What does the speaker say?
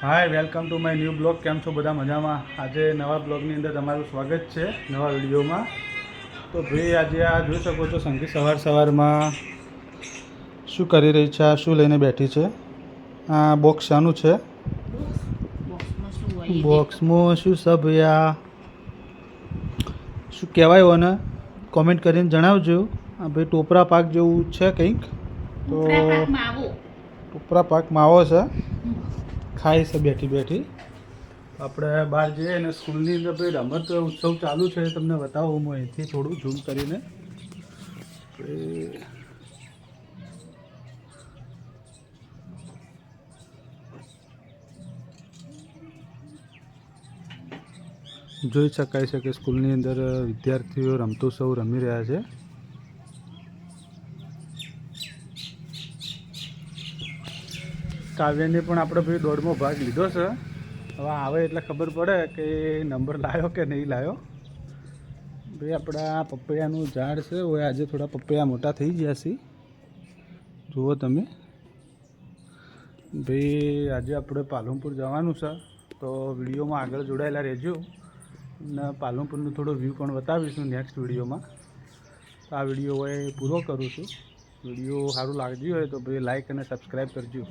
Hi welcome to my new blog કેમ છો બધા? મજામાં? આજે નવા બ્લોગની અંદર તમારું સ્વાગત છે નવા વિડીયોમાં. તો ભાઈ આજે આ જોઈ શકો છો સંગીત સવાર સવારમાં શું કરી રહી છે આ શું લઈને બેઠી છે? આ બોક્સ શાનું છે? બોક્સમાં શું એ શું કહેવાય હોને કોમેન્ટ કરીને જણાવજો. આ ભાઈ ટોપરા પાક જેવું છે કંઈક. તો ટોપરા પાક માવો છે. ખાય છે બેઠી બેઠી. આપણે બહાર જઈએ અને સ્કૂલની અંદર ભાઈ રમત ઉત્સવ ચાલુ છે તમને બતાવો. હું અહીંથી થોડું ઝૂમ કરીને. જોઈ શકાય છે કે સ્કૂલની અંદર વિદ્યાર્થીઓ રમતોત્સવ રમી રહ્યા છે. કાવ્યને પણ આપણે ભાઈ દોડમાં ભાગ લીધો છે. હવે આવે એટલે ખબર પડે કે નંબર લાવ્યો કે નહીં લાવ્યો ભાઈ આપણા પપૈયાનું ઝાડ છે, હવે આજે થોડા પપૈયા મોટા થઈ ગયા છે. જુઓ તમે. ભાઈ આજે આપણે પાલનપુર જવાનું છે, તો વિડીયોમાં આગળ જોડાયેલા રહેજો. અને પાલનપુરનો થોડો વ્યૂ પણ બતાવીશું નેક્સ્ટ વિડીયોમાં. તો આ વીડિયો હવે પૂરો કરું છું. વીડિયો સારું લાગતું હોય તો ભાઈ લાઇક અને સબસ્ક્રાઈબ કરજો.